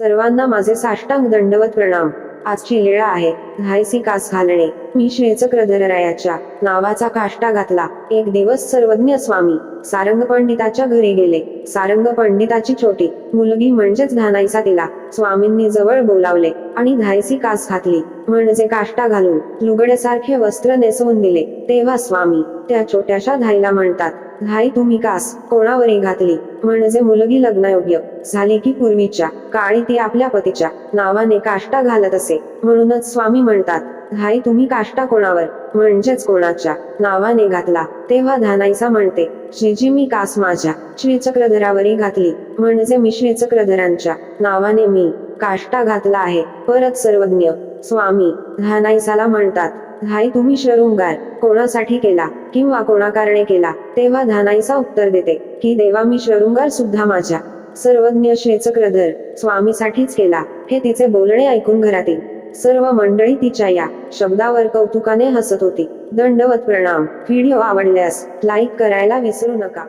सर्वांना माझे साष्टांग दंडवत प्रणाम. आजची लीळा आहे. धायसी कास घालणे. मी श्रीचक्रधररायाच्या नावाचा काष्टा घातला. एक दिवस सर्वज्ञ स्वामी सारंग पंडिताच्या घरी गेले. सारंग पंडिताची छोटी मुलगी म्हणजेच धानाईसा तिला स्वामींनी जवळ बोलावले आणि धायसी कास घातली. म्हणजे काष्टा घालून लुगड्यासारखे वस्त्र नेसवून दिले. तेव्हा स्वामी त्या छोट्याशा धाईला म्हणतात घाई तुम्ही कास कोणावरी घातली. म्हणजे मुलगी लग्नयोग्य झाली की पूर्वीच्या काळी ती आपल्या पतीच्या नावाने काष्टा घालत असे. म्हणूनच स्वामी म्हणतात घाई तुम्ही काष्टा कोणावर? म्हणजेच कोणाच्या नावाने घातला? तेव्हा धानाईसा म्हणते श्रीजी मी कास माझ्या श्रीचक्रधरावरी घातली. म्हणजे मी श्रीचक्रधरांच्या नावाने मी काष्टा घातला आहे. परत सर्वज्ञ स्वामी धानाईसाला म्हणतात धाई तुम्ही शृंगार कोणासाठी केला? किंवा कोणाकारणे केला? तेव्हा धानाईसा उत्तर देते की देवा मी शृंगार सुद्धा माझ्या. सर्वज्ञ शेचक्रधर स्वामीसाठीच केला. हे तिचे बोलणे ऐकून घरातील सर्व मंडळी तिच्या या शब्दावर कौतुकाने हसत होती. दंडवत प्रणाम. व्हिडिओ आवडल्यास लाईक करायला विसरू नका.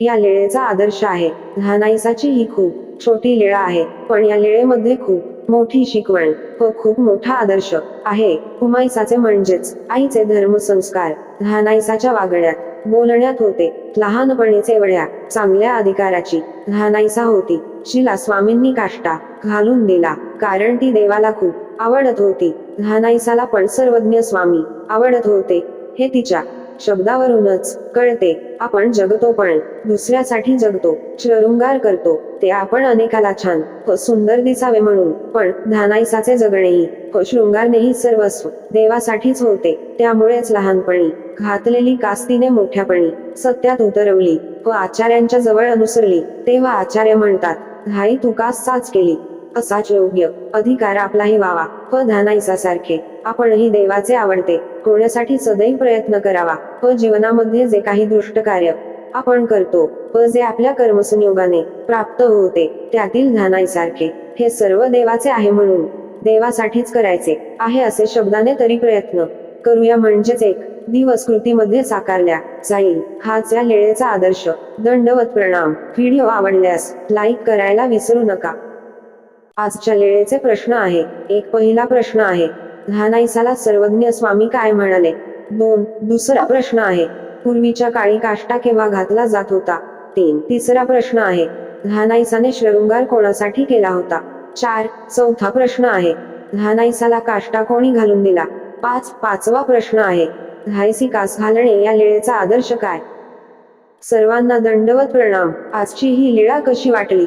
या लेळेचा आदर्श आहे. धानाईसाची ही खूप छोटी लीळा आहे. पण या लीळेमध्ये खूप मोठी शिकवण. व खूप मोठा आदर्श आहे. उमाईसाचे म्हणजेच आईचे धर्मसंस्कार घानायसाच्या वागण्यात. बोलण्यात होते. लहानपणीचे वड्या चांगल्या अधिकाराची घानायसा होती. शिला स्वामींनी काष्टा घालून दिला. कारण ती देवाला खूप आवडत होती. घानायसाला पण सर्वज्ञ स्वामी आवडत होते. हे तिच्या शब्दावरूनच कळते. आपण जगतो पण दुसऱ्यासाठी जगतो शृंगार करतो. ते आपण अनेकाला छान सुंदर दिसावे म्हणून पण धानायसाचे जगणेही व शृंगारनेही सर्वस्व देवासाठीच होते. त्यामुळेच लहानपणी घातलेली कास्तीने मोठ्यापणी सत्यात उतरवली व आचार्यांच्या जवळ अनुसरली तेव्हा आचार्य म्हणतात घाई तुकास साच केली? असाच योग्य अधिकार आपलाही व्हावा. फ धानाईसा सारखे आपणही देवाचे आवडते. होण्यासाठी सदैव प्रयत्न करावा. फ जीवनामध्ये जे काही दृष्ट कार्य आपण करतो व जे आपल्या कर्मसंयोगाने प्राप्त होते त्यातील धानाईसारखे. हे सर्व देवाचे आहे म्हणून देवासाठीच करायचे आहे असे शब्दाने तरी प्रयत्न करूया म्हणजेच एक दिवस कृतीमध्ये साकारल्या जाईल. हाच या लेळेचा आदर्श. दंडवत प्रणाम. व्हिडिओ आवडल्यास लाईक करायला विसरू नका. आजच्या लेळेचे प्रश्न आहे. एक पहिला प्रश्न आहे. घानाईसाला सर्वज्ञ स्वामी काय म्हणाले? दोन दुसरा प्रश्न आहे. पूर्वीच्या काळी काष्टा केव्हा घातला जात होता? तीन तिसरा प्रश्न आहे. घानाईसाने शृंगार कोणासाठी केला होता? चार चौथा प्रश्न आहे. घानाईसाला काष्टा कोणी घालून दिला? पाच पाचवा प्रश्न आहे. घायसी कास घालणे या लीळेचा आदर्श काय? सर्वांना दंडवत प्रणाम. आजची ही लीळा कशी वाटली?